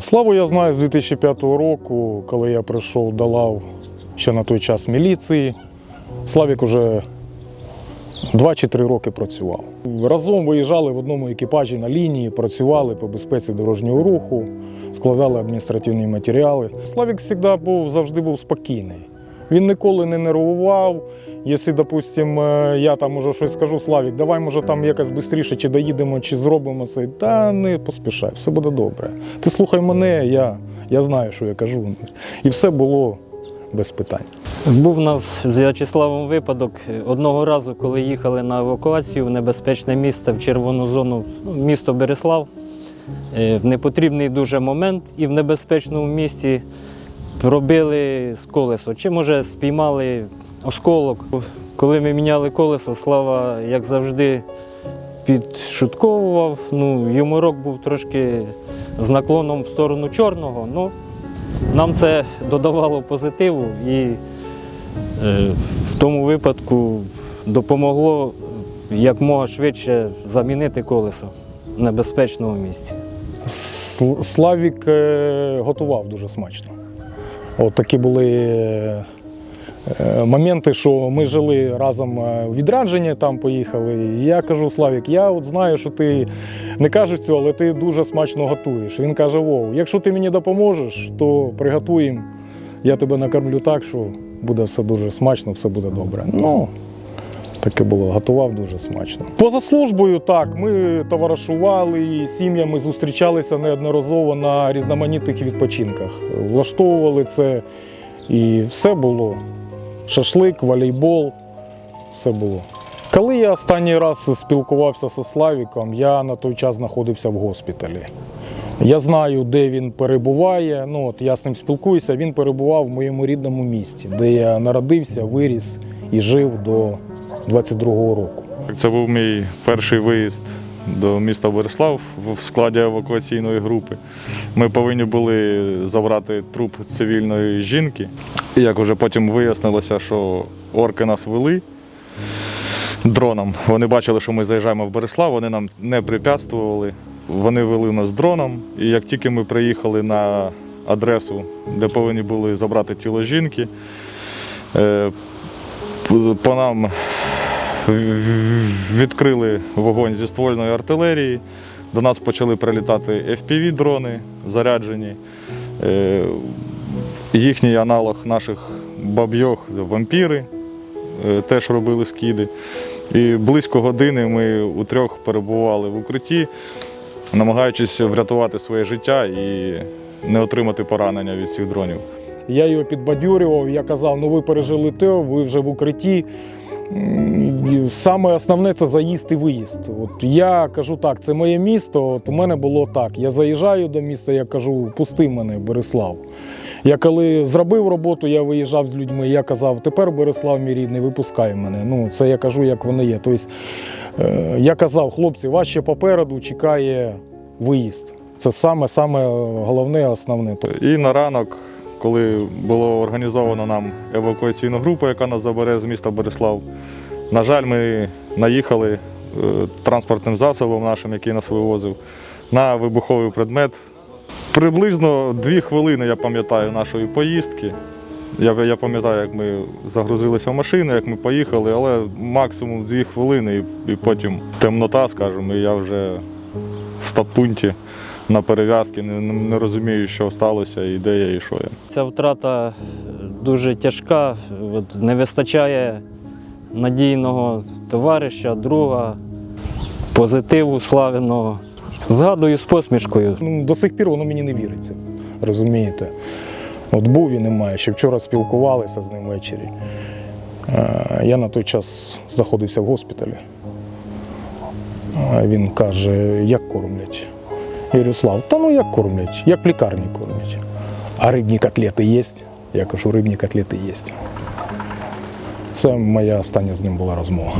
Славу я знаю з 2005 року, коли я прийшов до лав ще на той час міліції. Славік уже 2 чи 3 роки працював. Разом виїжджали в одному екіпажі на лінії, працювали по безпеці дорожнього руху, складали адміністративні матеріали. Славік завжди був, завжди був спокійний. Він ніколи не нервував. Якщо, допустим, е, я там уже щось скажу, Славік, давай, може, там якось швидше, чи доїдемо, чи зробимо це. Та не поспішай, все буде добре. Ти слухай мене, я, я знаю, що я кажу. І все було без питань. Був у нас з В'ячеславом випадок одного разу, коли їхали на евакуацію в небезпечне місце в червону зону, ну, місто Береслав. Е, В непотрібний дуже момент і в небезпечному місці пробили з колесо. Чи може спіймали осколок. Коли ми міняли колесо, Слава, як завжди, підшутковував. Ну, юморок був трошки з наклоном в сторону чорного. Ну, нам це додавало позитиву і е, в тому випадку допомогло якмога швидше замінити колесо в небезпечному місці. Славік е, готував дуже смачно. От такі були е, е, моменти, що ми жили разом у в відрядження, там поїхали. І я кажу, Славік, я от знаю, що ти не кажеш цього, але ти дуже смачно готуєш. Він каже: Вов, якщо ти мені допоможеш, то приготуємо. Я тебе накормлю так, що буде все дуже смачно, все буде добре. Ну, Таке було, готував дуже смачно. Поза службою так, ми товаришували і сім'ями зустрічалися неодноразово на різноманітних відпочинках. Влаштовували це і все було. Шашлик, волейбол, все було. Коли я останній раз спілкувався зі Славіком, я на той час знаходився в госпіталі. Я знаю, де він перебуває. Ну, от я з ним спілкуюся. Він перебував в моєму рідному місті, де я народився, виріс і жив до 22-го року. Це був мій перший виїзд до міста Борислав в складі евакуаційної групи. Ми повинні були забрати труп цивільної жінки. Як вже потім вияснилося, що орки нас вели дроном. Вони бачили, що ми заїжджаємо в Борислав, вони нам не препятствували. Вони вели нас дроном. І як тільки ми приїхали на адресу, де повинні були забрати тіло жінки, е, по нам відкрили вогонь зі ствольної артилерії. До нас почали прилітати FPV-дрони заряджені. Е, Їхній аналог наших бабйох вампіри е, теж робили скиди. І близько години ми утрьох перебували в укритті, намагаючись врятувати своє життя і не отримати поранення від цих дронів. Я його підбадьорював, я казав, ну ви пережили те, ви вже в укритті. Саме основне це заїзд і виїзд. От я кажу так, це моє місто. От у мене було так. Я заїжджаю до міста, я кажу, пусти мене, Береслав. Я коли зробив роботу, я виїжджав з людьми. Я казав, тепер Береслав мій рідний, випускай мене. Ну, це я кажу, як воно є. Тобто, е, я казав, хлопці, вас ще попереду чекає виїзд. Це саме, саме головне, основне. І на ранок, коли було організовано нам евакуаційну групу, яка нас забере з міста Борислав, на жаль, ми наїхали е, транспортним засобом нашим, який нас вивозив, на вибуховий предмет. Приблизно дві хвилини я пам'ятаю нашої поїздки. Я, я пам'ятаю, як ми загрузилися в машину, як ми поїхали, але максимум дві хвилини, і, і потім темнота, скажімо, і я вже в стаб-пункті на перев'язки, не, не- розумію, що сталося, і де я, і що я. Ця втрата е, дуже тяжка. От не вистачає надійного товариша, друга, позитиву славяного. Згадую з посмішкою. Ну, до сих пір воно мені не віриться. Розумієте? От був і немає. Ще вчора спілкувалися з ним ввечері. Е, Я на той час знаходився в госпіталі. Він каже, як кормлять. Я говорю, Слав, та ну як кормлять? Як в лікарні кормлять. А рибні котлети є? Я кажу, рибні котлети є. Це моя остання з ним була розмова.